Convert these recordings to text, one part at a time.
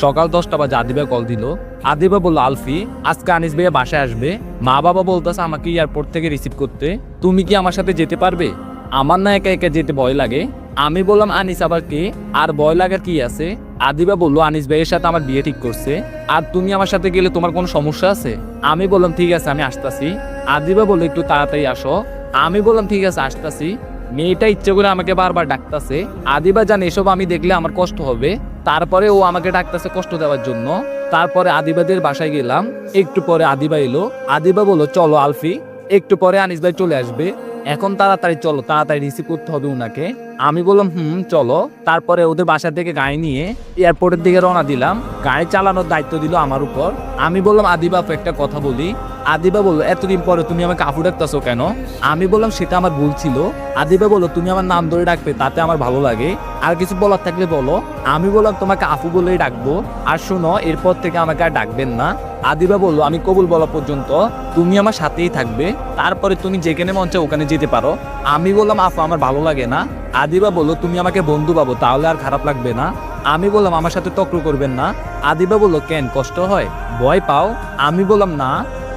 সকাল দশটা বাজে আদিবা কল দিল। আদিবা বলল, আলফি, আজকে আনিস ভাইয়া বাসায় আসবে। মা বাবা বলতেছে আমাকে এয়ারপোর্ট থেকে রিসিভ করতে। তুমি কি আমার সাথে যেতে পারবে? আমার না একা একা যেতে ভয় লাগে। আমি বললাম, আনিস আবার কে? আর ভয় লাগার কি আছে? আদিবা বলল, আনিস ভাইয়ের সাথে আমার বিয়ে ঠিক করছে। আর তুমি আমার সাথে গেলে তোমার কোনো সমস্যা আছে? আমি বললাম, ঠিক আছে, আমি আসতাছি। আদিবা বলল, একটু তাড়াতাড়ি আসো। আমি বললাম, ঠিক আছে, আসতাছি। মেয়েটা ইচ্ছে করে আমাকে বারবার ডাকতাছে। আদিবা জানে এসব আমি দেখলে আমার কষ্ট হবে। তারপরে ও আমাকে ডাকতেছে কষ্ট দেওয়ার জন্য। তারপরে আদিবাদের বাসায় গেলাম। একটু পরে আদিবা এলো। আদিবা বলো চলো আলফি। একটু পরে আনিস ভাই চলে আসবে। এখন তাড়াতাড়ি চলো, তাড়াতাড়ি রিসিভ করতে হবে উনাকে। আমি বললাম, হুম, চলো। তারপরে ওদের বাসা থেকে গাড়ি নিয়ে এয়ারপোর্টের দিকে রওনা দিলাম। গাড়ি চালানোর দায়িত্ব দিল আমার উপর। আমি বললাম, আদিবা, আপু, একটা কথা বলি। আদিবা বলল, এতদিন পরে তুমি আমাকে আফু ডাকতেছো কেন? আমি বললাম, সেটা আমার ভুল ছিল। আদিবা বলল, তুমি আমার নাম ধরে ডাকবে, তাতে আমার ভালো লাগে। আর কিছু বলার থাকলে বলো। আমি বললাম, তোমাকে আফু বলেই ডাকবো। আর শোনো, এরপর থেকে আমাকে আর ডাকবেন না। আদিবা বলল, আমি কবুল বলা পর্যন্ত তুমি আমার সাথেই থাকবে। তারপরে তুমি যেখানে চাও, ওখানে যেতে পারো। আমি বললাম, আপু, আমার ভালো লাগে না। আদিবা বলল, তুমি আমাকে বন্ধু পাবো, তাহলে আর খারাপ লাগবে না। আমি বললাম, আমার সাথে তক্র করবেন না। আদিবা বলল, কেন, কষ্ট হয়? ভয় পাও? আমি বললাম, না।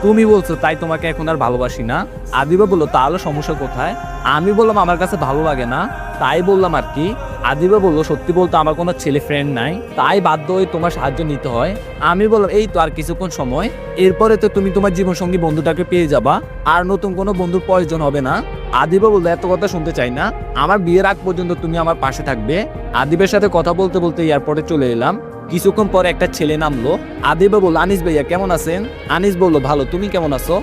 তুমি বলছো, তাই তোমাকে এখন আর ভালোবাসি না? আদিবা বলল, তাহলে সমস্যা কোথায়? আমি বললাম, আমার কাছে ভালো লাগে না। তাই বললাম আর কি, আদিবা বলল, সত্যি বলতে আমার কোনো ছেলে ফ্রেন্ড নাই, তাই বাধ্য হয়ে তোমার সাহায্য নিতে হয়। আমি বললাম, এই তো আর কিছুক্ষণ সময়, এরপরে তো তুমি তোমার জীবনসঙ্গী বন্ধুটাকে পেয়ে যাবা, আর নতুন কোনো বন্ধুর প্রয়োজন হবে না। আদিবা বলল, এত কথা শুনতে চাই না, আমার বিয়ের আগ পর্যন্ত তুমি আমার পাশে থাকবে। আদিবের সাথে কথা বলতে বলতে এয়ারপোর্টে চলে এলাম। কিছুক্ষণ পরে একটা ছেলে নামলো। আদিবা বলল আনিস ভাইয়া কেমন আছেন? আনিস বলল, ভালো, তুমি কেমন আছো?